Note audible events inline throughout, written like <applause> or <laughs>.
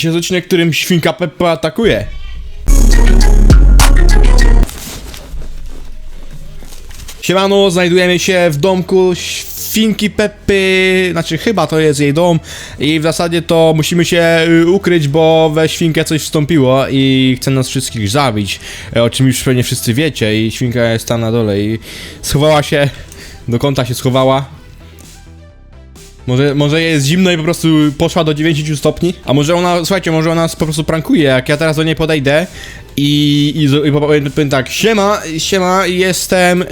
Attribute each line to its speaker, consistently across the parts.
Speaker 1: Dzisiaj jest którym świnka Peppa atakuje. Siemano, znajdujemy się w domku świnki Peppy, znaczy chyba to jest jej dom i w zasadzie to musimy się y, ukryć, bo we świnkę coś wstąpiło i chce nas wszystkich zabić, e, o czym już pewnie wszyscy wiecie i świnka jest tam na dole i schowała się, do kąta się schowała, może, może jest zimno i po prostu poszła do 90 stopni? A może ona, słuchajcie, może ona po prostu prankuje, jak ja teraz do niej podejdę i, i, i powiem tak, siema, siema, jestem y,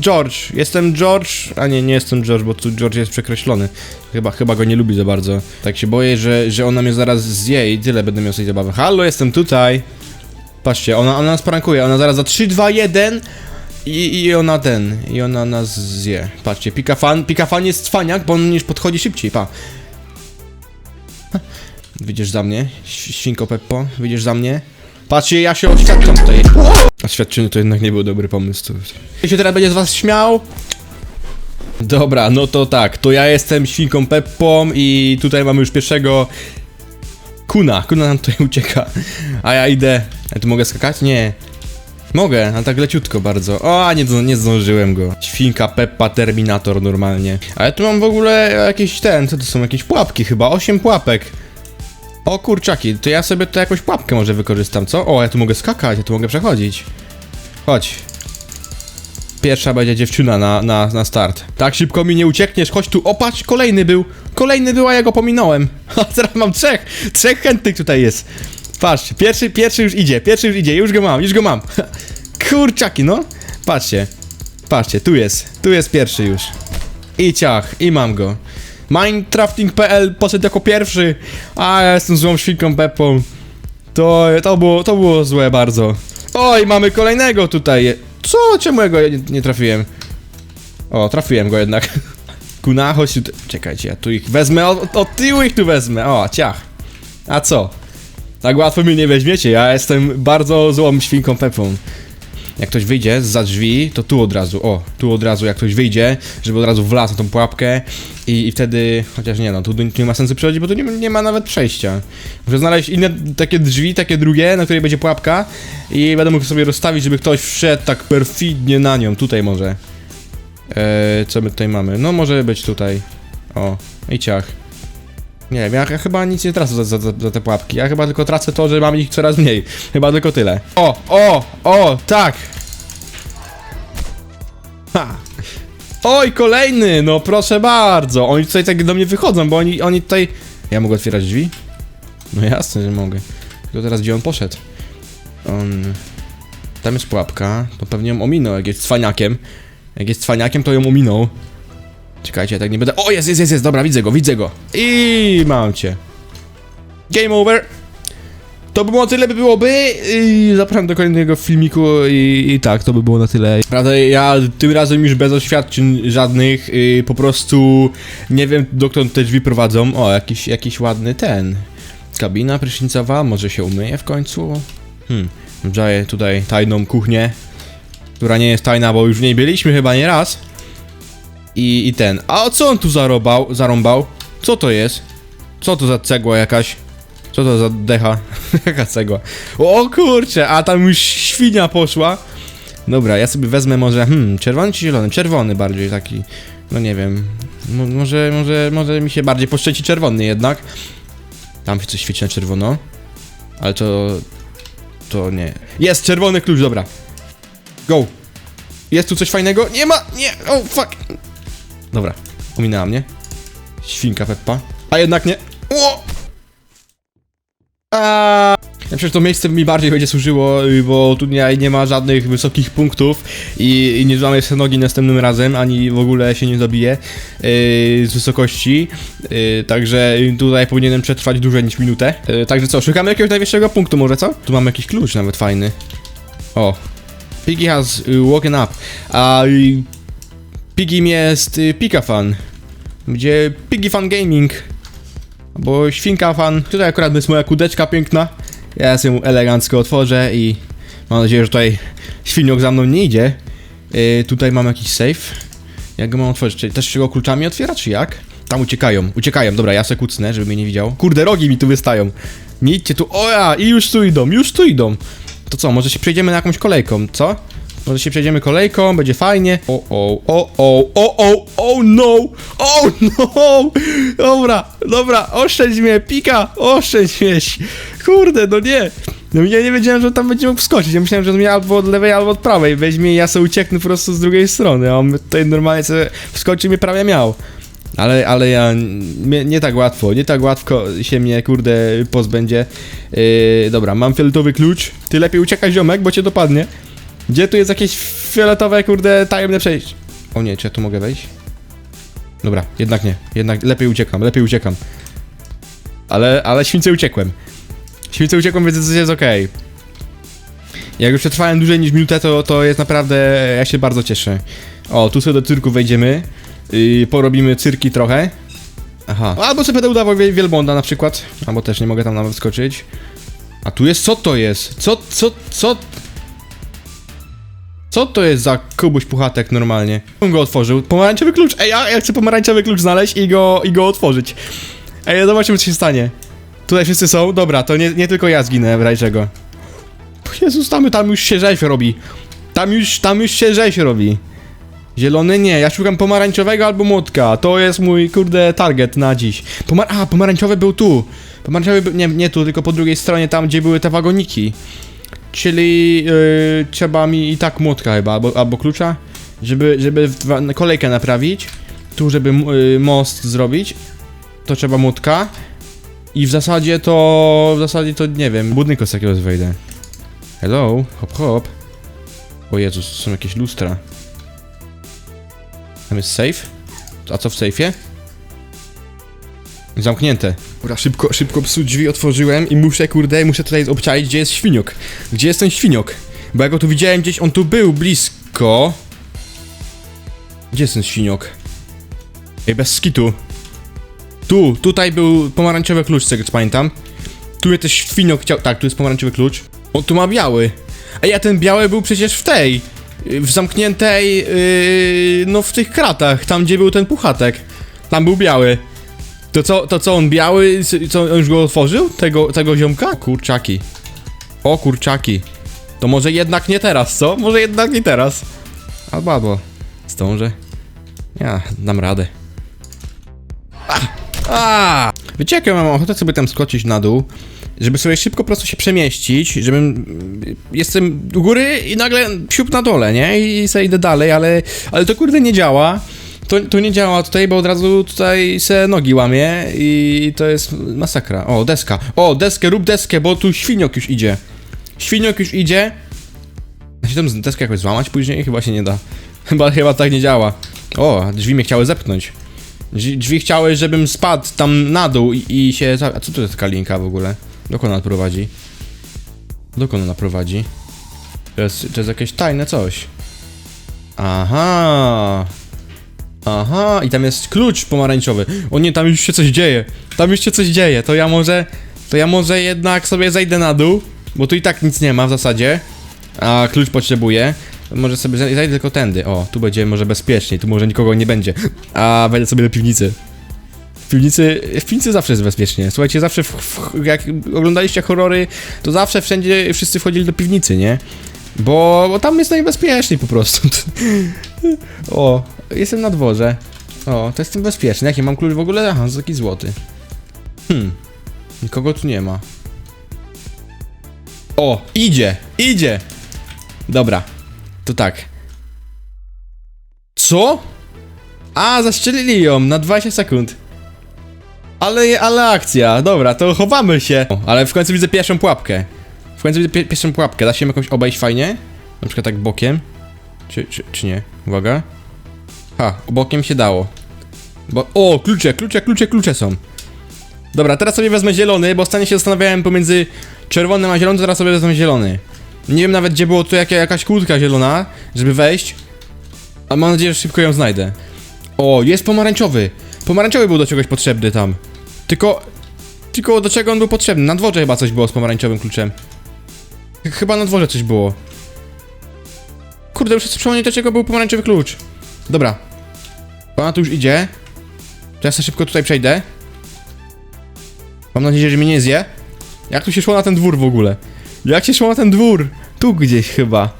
Speaker 1: George, jestem George, a nie, nie jestem George, bo tu George jest przekreślony, chyba, chyba go nie lubi za bardzo, tak się boję, że, że ona mnie zaraz zje i tyle będę miał z tej zabawy. Halo, jestem tutaj, patrzcie, ona, ona nas prankuje, ona zaraz za 3, 2, 1 i, I ona ten, i ona nas zje. Patrzcie, Pikafan, Pikafan jest cwaniak, bo on już podchodzi szybciej, pa. Wyjdziesz za mnie, świnko Peppo, wyjdziesz za mnie. Patrzcie, ja się oświadczam tutaj. Oświadczyny to jednak nie był dobry pomysł. Kto się teraz będzie z was śmiał? Dobra, no to tak, to ja jestem świnką Peppą i tutaj mamy już pierwszego Kuna, Kuna nam tutaj ucieka. A ja idę. A tu mogę skakać? Nie. Mogę, a tak leciutko bardzo. O, nie, nie zdążyłem go. Świnka Peppa Terminator normalnie. Ale tu mam w ogóle jakieś ten, co to są? Jakieś pułapki chyba, 8 pułapek. O kurczaki, to ja sobie to jakąś pułapkę może wykorzystam, co? O, ja tu mogę skakać, ja tu mogę przechodzić. Chodź. Pierwsza będzie dziewczyna na, na, na start. Tak szybko mi nie uciekniesz, chodź tu, opatrz, kolejny był. Kolejny był, a ja go pominąłem. A <laughs> teraz mam trzech, trzech chętnych tutaj jest. Patrzcie, pierwszy, pierwszy już idzie, pierwszy już idzie, już go mam, już go mam. <laughs> Kurczaki, no. Patrzcie, patrzcie, tu jest, tu jest pierwszy już. I ciach, i mam go. Minecrafting.pl poszedł jako pierwszy, a ja jestem złą świnką Peppą. To, to było, to było złe bardzo. Oj, mamy kolejnego tutaj. Co? Czemu ja go nie, nie trafiłem? O, trafiłem go jednak. <laughs> Kuna, chodź tu. Czekajcie, ja tu ich wezmę, od, od tyłu ich tu wezmę. O, ciach. A co? Tak łatwo mnie nie weźmiecie, ja jestem bardzo złą świnką Pepą. Jak ktoś wyjdzie za drzwi, to tu od razu, o, tu od razu jak ktoś wyjdzie, żeby od razu wlazł na tą pułapkę i, i wtedy, chociaż nie no, tu nie ma sensu przychodzić, bo tu nie, nie ma nawet przejścia. Muszę znaleźć inne takie drzwi, takie drugie, na której będzie pułapka i będę mógł sobie rozstawić, żeby ktoś wszedł tak perfidnie na nią, tutaj może. Eee, co my tutaj mamy? No może być tutaj. O, i ciach. Nie wiem, ja, ja chyba nic nie tracę za, za, za te pułapki. Ja chyba tylko tracę to, że mam ich coraz mniej. Chyba tylko tyle. O, o, o, tak! Ha! Oj, kolejny! No proszę bardzo! Oni tutaj tak do mnie wychodzą, bo oni, oni tutaj... Ja mogę otwierać drzwi? No jasne, że mogę. Tylko teraz gdzie on poszedł? On... Tam jest pułapka, to pewnie ją ominął, jak jest cwaniakiem. Jak jest cwaniakiem, to ją ominął. Czekajcie, ja tak nie będę... O, jest, jest, jest, jest, dobra, widzę go, widzę go. I mam cię. Game over. To by było tyle, by byłoby. I zapraszam do kolejnego filmiku i, i tak, to by było na tyle. Prawda, ja tym razem już bez oświadczeń żadnych, y, po prostu nie wiem dokąd te drzwi prowadzą. O, jakiś, jakiś ładny ten. Kabina prysznicowa, może się umyje w końcu? Hmm, wrzaję tutaj tajną kuchnię, która nie jest tajna, bo już w niej byliśmy chyba nie raz. I, I ten. A co on tu zarobał, zarąbał? Co to jest? Co to za cegła jakaś? Co to za decha? <laughs> Jaka cegła? O kurczę, a tam już świnia poszła. Dobra, ja sobie wezmę może, hmm, czerwony czy zielony? Czerwony bardziej taki, no nie wiem. Mo- może, może, może mi się bardziej poszczęci czerwony jednak. Tam się coś świeci na czerwono. Ale to, to nie. Jest, czerwony klucz, dobra. Go. Jest tu coś fajnego? Nie ma, nie, oh fuck. Dobra, ominęła mnie. Świnka Peppa. A jednak nie. O! A. Ja przecież to miejsce mi bardziej będzie służyło, y, bo tu nie, ma żadnych wysokich punktów i, i nie złamię sobie nogi następnym razem, ani w ogóle się nie zabiję yy, z wysokości. Yy, także tutaj powinienem przetrwać dłużej niż minutę. Yy, także co, szukamy jakiegoś najwyższego punktu może, co? Tu mamy jakiś klucz nawet fajny. O. Piggy has y, woken up. A Pigim jest y, Pikafan. Gdzie Piggy Fan Gaming. Bo świnka fan. Tutaj akurat jest moja kudeczka piękna. Ja ją elegancko otworzę i mam nadzieję, że tutaj świniok za mną nie idzie. Y, tutaj mam jakiś safe. Jak go mam otworzyć? Czy też się go kluczami otwiera, czy jak? Tam uciekają, uciekają. Dobra, ja se kucnę, żeby mnie nie widział. Kurde, rogi mi tu wystają. Nie idźcie tu, o ja, i już tu idą, już tu idą. To co, może się przejdziemy na jakąś kolejką, co? Może się przejdziemy kolejką, będzie fajnie. O, o, o, o, o, o, o, no, o, no. Dobra, dobra, oszczędź mnie, pika, oszczędź mnie. Kurde, no nie. No ja nie wiedziałem, że tam będzie mógł wskoczyć. Ja myślałem, że on mnie albo od lewej, albo od prawej weźmie i ja sobie ucieknę po prostu z drugiej strony, a on tutaj normalnie sobie wskoczy i mnie prawie miał. Ale, ale ja nie, nie tak łatwo, nie tak łatwo się mnie, kurde, pozbędzie. Yy, dobra, mam fioletowy klucz. Ty lepiej uciekaj, ziomek, bo cię dopadnie. Gdzie tu jest jakieś fioletowe, kurde, tajemne przejście? O nie, czy ja tu mogę wejść? Dobra, jednak nie. Jednak lepiej uciekam, lepiej uciekam. Ale, ale śwince uciekłem. Śwince uciekłem, więc jest okej. Jak już przetrwałem dłużej niż minutę, to, to jest naprawdę... Ja się bardzo cieszę. O, tu sobie do cyrku wejdziemy. Yy, porobimy cyrki trochę. Aha. Albo sobie będę udawał wiel- wielbłąda na przykład. Albo też nie mogę tam nawet skoczyć. A tu jest, co to jest? Co, co, co? Co to jest za kubuś puchatek normalnie? On go otworzył. Pomarańczowy klucz. Ej, ja, ja chcę pomarańczowy klucz znaleźć i go, i go otworzyć. Ej, zobaczymy co się stanie. Tutaj wszyscy są? Dobra, to nie, nie tylko ja zginę w razie. Jezus, tam, tam już się rzeź robi. Tam już, tam już się rzeź robi. Zielony nie, ja szukam pomarańczowego albo młotka. To jest mój, kurde, target na dziś. Pomar A, pomarańczowy był tu. Pomarańczowy był, nie, nie tu, tylko po drugiej stronie, tam gdzie były te wagoniki. Czyli yy, trzeba mi i tak młotka chyba, albo, albo klucza, żeby, żeby kolejkę naprawić. Tu, żeby yy, most zrobić, to trzeba młotka. I w zasadzie to, w zasadzie to nie wiem, budynku z takiego wejdę. Hello, hop hop. O Jezus, są jakieś lustra. Tam jest safe? A co w safeie? Zamknięte. Dobra, szybko, szybko psu drzwi otworzyłem i muszę, kurde, muszę tutaj obczaić, gdzie jest świniok. Gdzie jest ten świniok? Bo ja go tu widziałem gdzieś, on tu był blisko. Gdzie jest ten świniok? Ej, bez skitu. Tu, tutaj był pomarańczowy klucz, z tego co pamiętam. Tu jest też świniok chciał... Tak, tu jest pomarańczowy klucz. On tu ma biały. Ej, a ten biały był przecież w tej... y, W zamkniętej... Yy, no w tych kratach, tam gdzie był ten puchatek. Tam był biały. To co, to co on biały, co on już go otworzył? Tego, tego ziomka? Kurczaki. O kurczaki. To może jednak nie teraz, co? Może jednak nie teraz. Albo, albo. Zdążę. Ja, dam radę. A! Wiecie jak ja mam ochotę sobie tam skoczyć na dół, żeby sobie szybko po prostu się przemieścić, żebym... Jestem u góry i nagle siup na dole, nie? I sobie idę dalej, ale, ale to kurde nie działa. To, nie działa tutaj, bo od razu tutaj se nogi łamie i to jest masakra. O, deska. O, deskę, rób deskę, bo tu świniok już idzie. Świniok już idzie. Da się tą deskę jakoś złamać później? Chyba się nie da. <laughs> Chyba, chyba tak nie działa. O, drzwi mnie chciały zepchnąć. Drzwi, drzwi chciały, żebym spadł tam na dół i, i się... A co to jest taka linka w ogóle? Dokąd ona prowadzi? Dokąd ona prowadzi? To jest, to jest jakieś tajne coś. Aha. Aha, i tam jest klucz pomarańczowy. O nie, tam już się coś dzieje. Tam już się coś dzieje. To ja może... To ja może jednak sobie zejdę na dół, bo tu i tak nic nie ma w zasadzie. A klucz potrzebuję. Może sobie zaj- zajdę tylko tędy. O, tu będzie może bezpieczniej, tu może nikogo nie będzie. A wejdę sobie do piwnicy. W piwnicy, w piwnicy zawsze jest bezpiecznie. Słuchajcie, zawsze w, w, jak oglądaliście horrory, to zawsze wszędzie wszyscy wchodzili do piwnicy, nie? Bo, bo tam jest najbezpieczniej po prostu. <laughs> o, jestem na dworze. O, to jestem bezpieczny. Jaki mam klucz w ogóle? Aha, taki złoty. Hmm. Nikogo tu nie ma. O, idzie, idzie. Dobra, to tak. Co? A, zastrzelili ją na 20 sekund. Ale, ale akcja, dobra, to chowamy się. O, ale w końcu widzę pierwszą pułapkę. W końcu widzę pie pierwszą pułapkę. Da się ją jakąś obejść fajnie? Na przykład tak bokiem? Czy, czy, czy nie? Uwaga. Ha, bokiem się dało. Bo, o, klucze, klucze, klucze, klucze są. Dobra, teraz sobie wezmę zielony, bo ostatnio się zastanawiałem pomiędzy czerwonym a zielonym, teraz sobie wezmę zielony. Nie wiem nawet, gdzie było tu jaka, jakaś kłódka zielona, żeby wejść. A mam nadzieję, że szybko ją znajdę. O, jest pomarańczowy. Pomarańczowy był do czegoś potrzebny tam. Tylko... Tylko do czego on był potrzebny? Na dworze chyba coś było z pomarańczowym kluczem. Ch- Chyba na dworze coś było. Kurde, już chcę przypomnieć, do czego był pomarańczowy klucz. Dobra. Ona tu już idzie. To ja szybko tutaj przejdę. Mam nadzieję, że mnie nie zje. Jak tu się szło na ten dwór w ogóle? Jak się szło na ten dwór? Tu gdzieś chyba.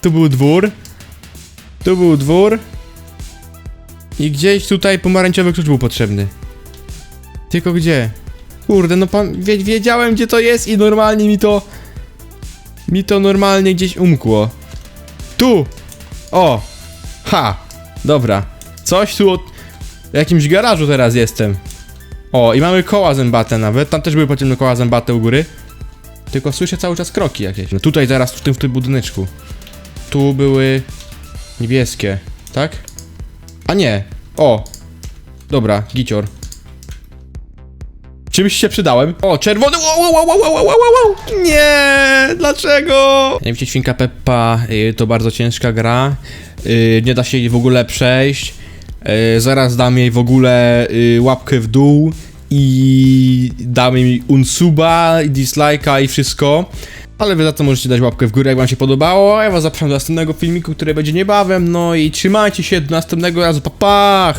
Speaker 1: Tu był dwór. Tu był dwór. I gdzieś tutaj pomarańczowy klucz był potrzebny. Tylko gdzie? Kurde, no pan, wie, wiedziałem gdzie to jest i normalnie mi to... Mi to normalnie gdzieś umkło. Tu! O! Ha! Dobra. Coś tu od... W jakimś garażu teraz jestem. O, i mamy koła zębate nawet. Tam też były podziemne koła zębate u góry. Tylko słyszę cały czas kroki jakieś. No tutaj teraz, w tym, w tym budyneczku. Tu były niebieskie, tak? A nie. O. Dobra, gicior. Czymś się przydałem. O, czerwony. Wow, wow, wow, wow, wow, wow. Nie, dlaczego? Jak widzicie, Świnka Peppa y, to bardzo ciężka gra. Y, nie da się jej w ogóle przejść. Y, zaraz dam jej w ogóle y, łapkę w dół i dam jej unsuba, dislike'a i wszystko. Ale wy za to możecie dać łapkę w górę, jak wam się podobało. Ja was zapraszam do następnego filmiku, który będzie niebawem. No i trzymajcie się do następnego razu. Pa, pa!